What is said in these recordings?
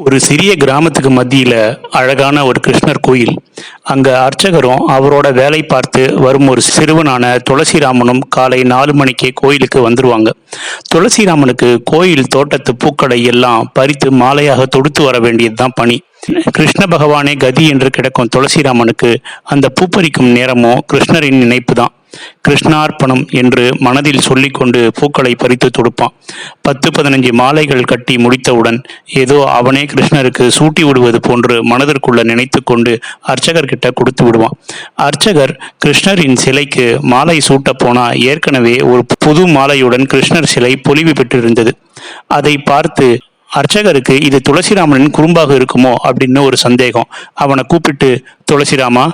ஒரு சிறிய கிராமத்துக்கு மத்தியில் அழகான ஒரு கிருஷ்ணர் கோயில். அங்கே அர்ச்சகரும் அவரோட வேலை பார்த்து வரும் ஒரு சிறுவனான துளசிராமனும் காலை நாலு மணிக்கே கோயிலுக்கு வந்துடுவாங்க துளசிராமனுக்கு கோயில் தோட்டத்து பூக்களை எல்லாம் பறித்து மாலையாக தொடுத்து வர வேண்டியதுதான் பணி. கிருஷ்ண பகவானே கதி என்று கிடக்கும் துளசிராமனுக்கு அந்த பூப்பறிக்கும் நேரமும் கிருஷ்ணரின் நினைப்பு தான் கிருஷ்ணார்ப்பணம் என்று மனதில் சொல்லிக்கொண்டு பூக்களை பறித்து தொடுப்பான். பத்து பதினஞ்சு மாலைகள் கட்டி முடித்தவுடன் ஏதோ அவனே கிருஷ்ணருக்கு சூட்டி விடுவது போன்று மனதிற்குள்ள நினைத்து கொண்டு அர்ச்சகர்கிட்ட கொடுத்து விடுவான். அர்ச்சகர் கிருஷ்ணரின் சிலைக்கு மாலை சூட்ட போனா ஏற்கனவே ஒரு புது மாலையுடன் கிருஷ்ணர் சிலை பொலிவு பெற்றிருந்தது. அதை பார்த்து அர்ச்சகருக்கு இது துளசிராமனின் குறும்பாக இருக்குமோ? அப்படின்னு ஒரு சந்தேகம். அவனை கூப்பிட்டு துளசிராமா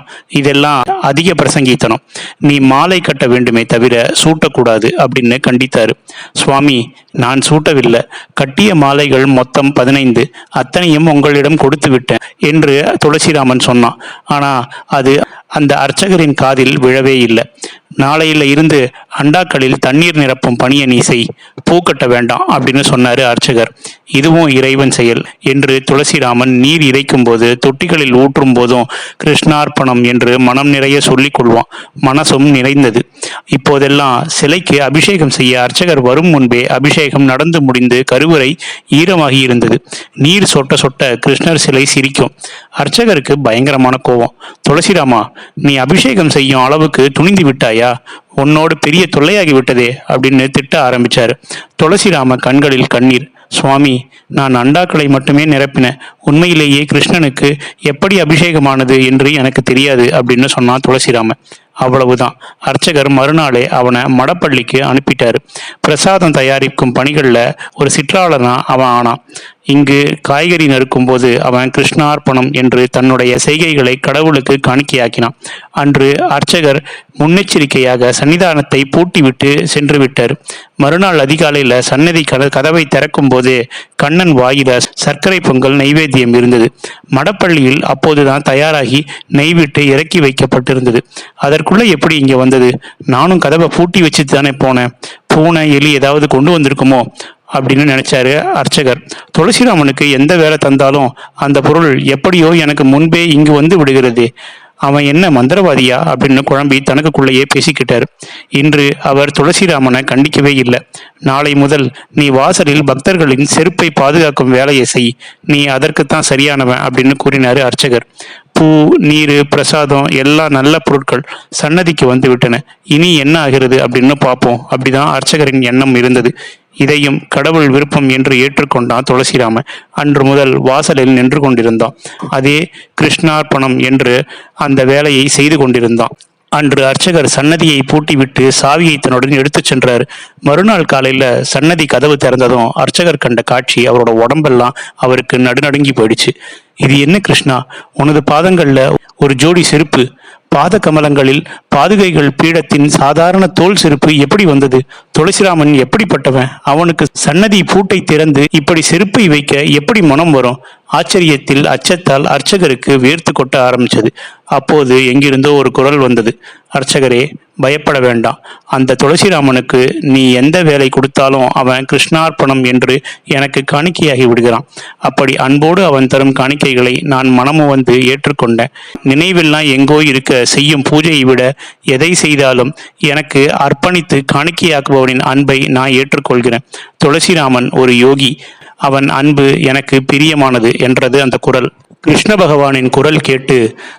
இதெல்லாம் அதிக பிரசங்கித்தனம். நீ மாலை கட்ட வேண்டுமே தவிர சூட்டக்கூடாது அப்படின்னு கண்டித்தாரு. சுவாமி நான் சூட்டவில்லை. கட்டிய மாலைகள் மொத்தம் பதினைந்து. அத்தனையும் உங்களிடம் கொடுத்து விட்டேன் என்று துளசிராமன் சொன்னான். ஆனா அது அந்த அர்ச்சகரின் காதில் விழவே இல்லை. நாளையில் இருந்து அண்டாக்களில் தண்ணீர் நிரப்பும் பணியை நீ செய். பூக்கட்ட வேண்டாம் அப்படின்னு சொன்னாரு அர்ச்சகர். இதுவும் இறைவன் செயல் என்று துளசிராமன் நீர் இறைக்கும் போது தொட்டிகளில் ஊற்றும் போதும் கிருஷ்ணார்ப்பணம் என்று மனம் நிறைய சொல்லிக் கொள்வான். மனசும் நிறைந்தது. இப்போதெல்லாம் சிலைக்கு அபிஷேகம் செய்ய அர்ச்சகர் வரும் முன்பே அபிஷேகம் நடந்து முடிந்து கருவறை ஈரமாகி இருந்தது. நீர் சொட்ட சொட்ட கிருஷ்ணர் சிலை சிரிக்கும். அர்ச்சகருக்கு பயங்கரமான கோபம். துளசிராமா நீ அபிஷேகம் செய்யும் அளவுக்கு துணிந்து விட்டாயா? உன்னோடு பெரிய தொல்லையாகி விட்டதே அப்படின்னு திட்ட ஆரம்பிச்சாரு. துளசிராம கண்களில் கண்ணீர். சுவாமி நான் அண்டாக்களை மட்டுமே நிரப்பினேன் உண்மையிலேயே கிருஷ்ணனுக்கு எப்படி அபிஷேகமானது என்று எனக்கு தெரியாது அப்படின்னு சொன்னான் துளசிராமன் அவ்வளவுதான். அர்ச்சகர் மறுநாளே அவனை மடப்பள்ளிக்கு அனுப்பிட்டாரு. பிரசாதம் தயாரிக்கும் பணிகளில் ஒரு சிற்றாளனா அவன் ஆனான். இங்கு காய்கறி நறுக்கும் போது அவன் கிருஷ்ணார்ப்பணம் என்று தன்னுடைய செய்கைகளை கடவுளுக்கு காணிக்கையாக்கினான். அன்று அர்ச்சகர் முன்னெச்சரிக்கையாக சன்னிதானத்தை பூட்டிவிட்டு சென்று விட்டார் மறுநாள் அதிகாலையில் சன்னதி கத கதவை திறக்கும் போது கண்ணன் வாயில சர்க்கரை பொங்கல் நைவேத்தியம் இருந்தது. மடப்பள்ளியில் அப்போதுதான் தயாராகி நெய்விட்டு இறக்கி வைக்கப்பட்டிருந்தது. அதற்குள்ள எப்படி இங்கே வந்தது? நானும் கதவை பூட்டி வச்சுட்டு தானே போனேன். பூனை எலி ஏதாவது கொண்டு வந்திருக்குமோ? அப்படின்னு நினைச்சாரு அர்ச்சகர். துளசிராமனுக்கு எந்த வேலை தந்தாலும் அந்த பொருள் எப்படியோ எனக்கு முன்பே இங்கு வந்து விடுகிறது. அவன் என்ன மந்திரவாதியா அப்படின்னு குழம்பி தனக்குள்ளேயே பேசிக்கிட்டார். இன்று அவர் துளசிராமனை கண்டிக்கவே இல்லை. நாளை முதல் நீ வாசலில் பக்தர்களின் செருப்பை பாதுகாக்கும் வேலையை செய். நீ அதற்குத்தான் சரியானவன் அப்படின்னு கூறினார் அர்ச்சகர். பூ நீர் பிரசாதம் எல்லா நல்ல பொருட்கள் சன்னதிக்கு வந்து விட்டன இனி என்ன ஆகிறது அப்படின்னு பார்ப்போம். அப்படிதான் அர்ச்சகரின் எண்ணம் இருந்தது. இதையும் கடவுள் விருப்பம் என்று ஏற்றுக்கொண்டான் துளசிராம அன்று முதல் வாசலில் நின்று கொண்டிருந்தான். அதே கிருஷ்ணார்ப்பணம் என்று அந்த வேலையை செய்து கொண்டிருந்தான். அன்று அர்ச்சகர் சன்னதியை பூட்டிவிட்டு சாவியை தன்னுடன் எடுத்துச் சென்றார். மறுநாள் காலையில் சன்னதி கதவு திறந்ததும் அர்ச்சகர் கண்ட காட்சி அவரோட உடம்பெல்லாம் அவருக்கு நடுநடுங்கி போயிடுச்சு. இது என்ன கிருஷ்ணா? உனது பாதங்களில் ஒரு ஜோடி செருப்பு பாத கமலங்களில் பாதுகைகள் பீடத்தின் சாதாரண தோல் செருப்பு எப்படி வந்தது? துளசிராமன் எப்படிப்பட்டவன்? அவனுக்கு சன்னதி பூட்டை திறந்து இப்படி செருப்பை வைக்க எப்படி மனம் வரும்? ஆச்சரியத்தில் அச்சத்தால் அர்ச்சகருக்கு வேர்த்து கொட்ட ஆரம்பிச்சது அப்போது எங்கிருந்தோ ஒரு குரல் வந்தது. அர்ச்சகரே பயப்பட வேண்டாம். அந்த துளசிராமனுக்கு நீ எந்த வேலை கொடுத்தாலும் அவன் கிருஷ்ணார்ப்பணம் என்று எனக்கு காணிக்கையாகி விடுகிறான். அப்படி அன்போடு அவன் தரும் காணிக்கைகளை நான் மனமு வந்து ஏற்றுக்கொண்டேன். நினைவெல்லாம் எங்கோ இருக்க செய்யும் பூஜையை விட எதை செய்தாலும் எனக்கு அர்ப்பணித்து காணிக்கையாக்குபவனின் அன்பை நான் ஏற்றுக்கொள்கிறேன். துளசிராமன் ஒரு யோகி. அவன் அன்பு எனக்கு பிரியமானது என்றது அந்த குரல். கிருஷ்ண பகவானின் குரல் கேட்டு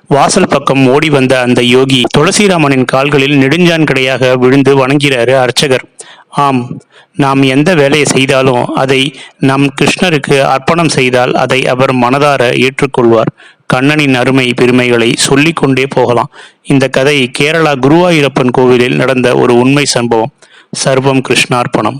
வாசல் பக்கம் ஓடி வந்த அந்த யோகி துளசிராமனின் கால்களில் நெடுஞ்சான் கிடையாக விழுந்து வணங்கிறாரு அர்ச்சகர். ஆம் நாம் எந்த வேலையை செய்தாலும் அதை நம் கிருஷ்ணருக்கு அர்ப்பணம் செய்தால் அதை அவர் மனதார ஏற்றுக்கொள்வார். கண்ணனின் அருமை பெருமைகளை சொல்லிக்கொண்டே போகலாம். இந்த கதை கேரளா குருவாயூரப்பன் கோவிலில் நடந்த ஒரு உண்மை சம்பவம். சர்வம் கிருஷ்ணார்ப்பணம்.